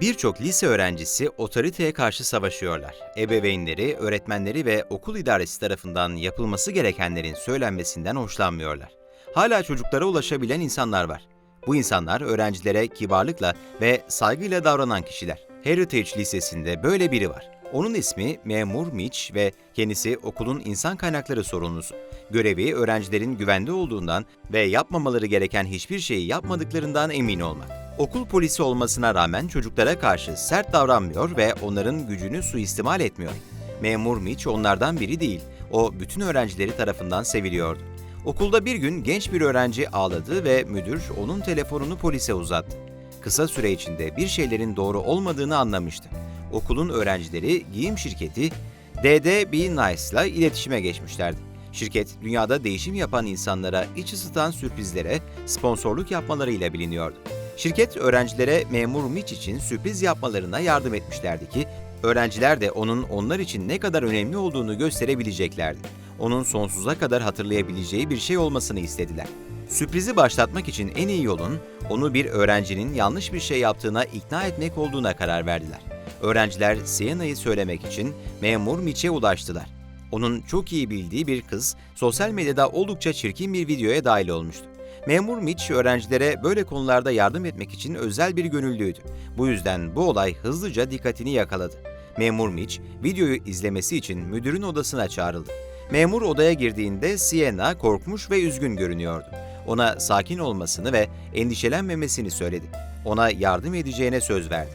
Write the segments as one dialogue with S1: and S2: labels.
S1: Birçok lise öğrencisi otoriteye karşı savaşıyorlar. Ebeveynleri, öğretmenleri ve okul idaresi tarafından yapılması gerekenlerin söylenmesinden hoşlanmıyorlar. Hala çocuklara ulaşabilen insanlar var. Bu insanlar öğrencilere kibarlıkla ve saygıyla davranan kişiler. Heritage Lisesi'nde böyle biri var. Onun ismi Memur Mitch ve kendisi okulun insan kaynakları sorumlusu. Görevi öğrencilerin güvende olduğundan ve yapmamaları gereken hiçbir şeyi yapmadıklarından emin olmak. Okul polisi olmasına rağmen çocuklara karşı sert davranmıyor ve onların gücünü suistimal etmiyor. Memur Mitch onlardan biri değil. O bütün öğrencileri tarafından seviliyordu. Okulda bir gün genç bir öğrenci ağladı ve müdür onun telefonunu polise uzattı. Kısa süre içinde bir şeylerin doğru olmadığını anlamıştı. Okulun öğrencileri giyim şirketi DD Be Nice'la iletişime geçmişlerdi. Şirket, dünyada değişim yapan insanlara iç ısıtan sürprizlere sponsorluk yapmalarıyla biliniyordu. Şirket, öğrencilere memur Mitch için sürpriz yapmalarına yardım etmişlerdi ki, öğrenciler de onun onlar için ne kadar önemli olduğunu gösterebileceklerdi. Onun sonsuza kadar hatırlayabileceği bir şey olmasını istediler. Sürprizi başlatmak için en iyi yolun, onu bir öğrencinin yanlış bir şey yaptığına ikna etmek olduğuna karar verdiler. Öğrenciler Siena'yı söylemek için memur Mitch'e ulaştılar. Onun çok iyi bildiği bir kız sosyal medyada oldukça çirkin bir videoya dahil olmuştu. Memur Mitch öğrencilere böyle konularda yardım etmek için özel bir gönüllüydü. Bu yüzden bu olay hızlıca dikkatini yakaladı. Memur Mitch videoyu izlemesi için müdürün odasına çağrıldı. Memur odaya girdiğinde Sienna korkmuş ve üzgün görünüyordu. Ona sakin olmasını ve endişelenmemesini söyledi. Ona yardım edeceğine söz verdi.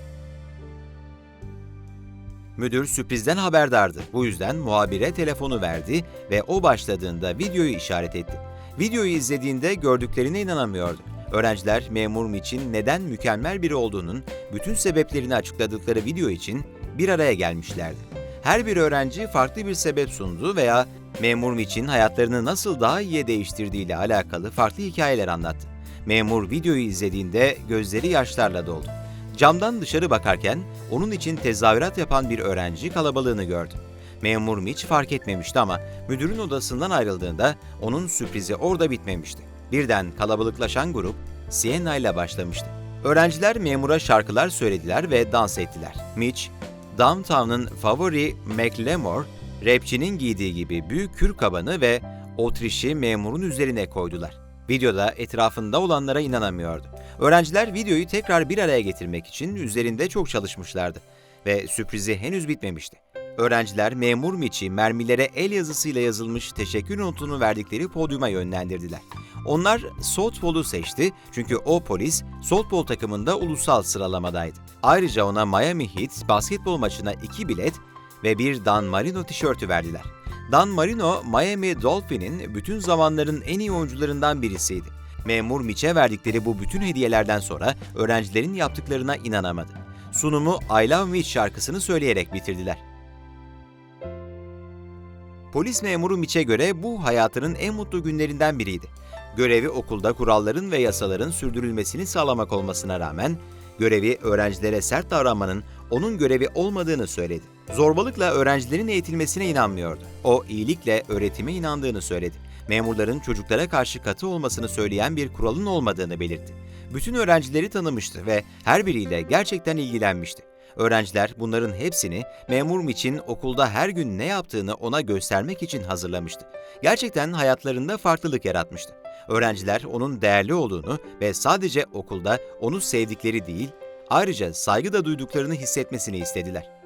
S1: Müdür sürprizden haberdardı. Bu yüzden muhabire telefonu verdi ve o başladığında videoyu işaret etti. Videoyu izlediğinde gördüklerine inanamıyordu. Öğrenciler memur Mitch'in neden mükemmel biri olduğunun bütün sebeplerini açıkladıkları video için bir araya gelmişlerdi. Her bir öğrenci farklı bir sebep sundu veya memur Mitch'in hayatlarını nasıl daha iyiye değiştirdiğiyle alakalı farklı hikayeler anlattı. Memur videoyu izlediğinde gözleri yaşlarla doldu. Camdan dışarı bakarken onun için tezahürat yapan bir öğrenci kalabalığını gördü. Memur Mitch fark etmemişti ama müdürün odasından ayrıldığında onun sürprizi orada bitmemişti. Birden kalabalıklaşan grup Sienna ile başlamıştı. Öğrenciler memura şarkılar söylediler ve dans ettiler. Mitch, Downtown'ın favori McLemore, rapçinin giydiği gibi büyük kür kabanı ve otrişi memurun üzerine koydular. Videoda etrafında olanlara inanamıyordu. Öğrenciler videoyu tekrar bir araya getirmek için üzerinde çok çalışmışlardı ve sürprizi henüz bitmemişti. Öğrenciler memur Mitch'i mermilere el yazısıyla yazılmış teşekkür notunu verdikleri podyuma yönlendirdiler. Onlar softball'u seçti çünkü o polis softball takımında ulusal sıralamadaydı. Ayrıca ona Miami Heat basketbol maçına iki bilet ve bir Dan Marino tişörtü verdiler. Dan Marino, Miami Dolphin'in bütün zamanların en iyi oyuncularından birisiydi. Memur Mitch'e verdikleri bu bütün hediyelerden sonra öğrencilerin yaptıklarına inanamadı. Sunumu I Love Mitch şarkısını söyleyerek bitirdiler. Polis memuru Mitch'e göre bu hayatının en mutlu günlerinden biriydi. Görevi okulda kuralların ve yasaların sürdürülmesini sağlamak olmasına rağmen görevi öğrencilere sert davranmanın onun görevi olmadığını söyledi. Zorbalıkla öğrencilerin eğitilmesine inanmıyordu. O iyilikle öğretime inandığını söyledi. Memurların çocuklara karşı katı olmasını söyleyen bir kuralın olmadığını belirtti. Bütün öğrencileri tanımıştı ve her biriyle gerçekten ilgilenmişti. Öğrenciler bunların hepsini memur için okulda her gün ne yaptığını ona göstermek için hazırlamıştı. Gerçekten hayatlarında farklılık yaratmıştı. Öğrenciler onun değerli olduğunu ve sadece okulda onu sevdikleri değil, ayrıca saygı da duyduklarını hissetmesini istediler.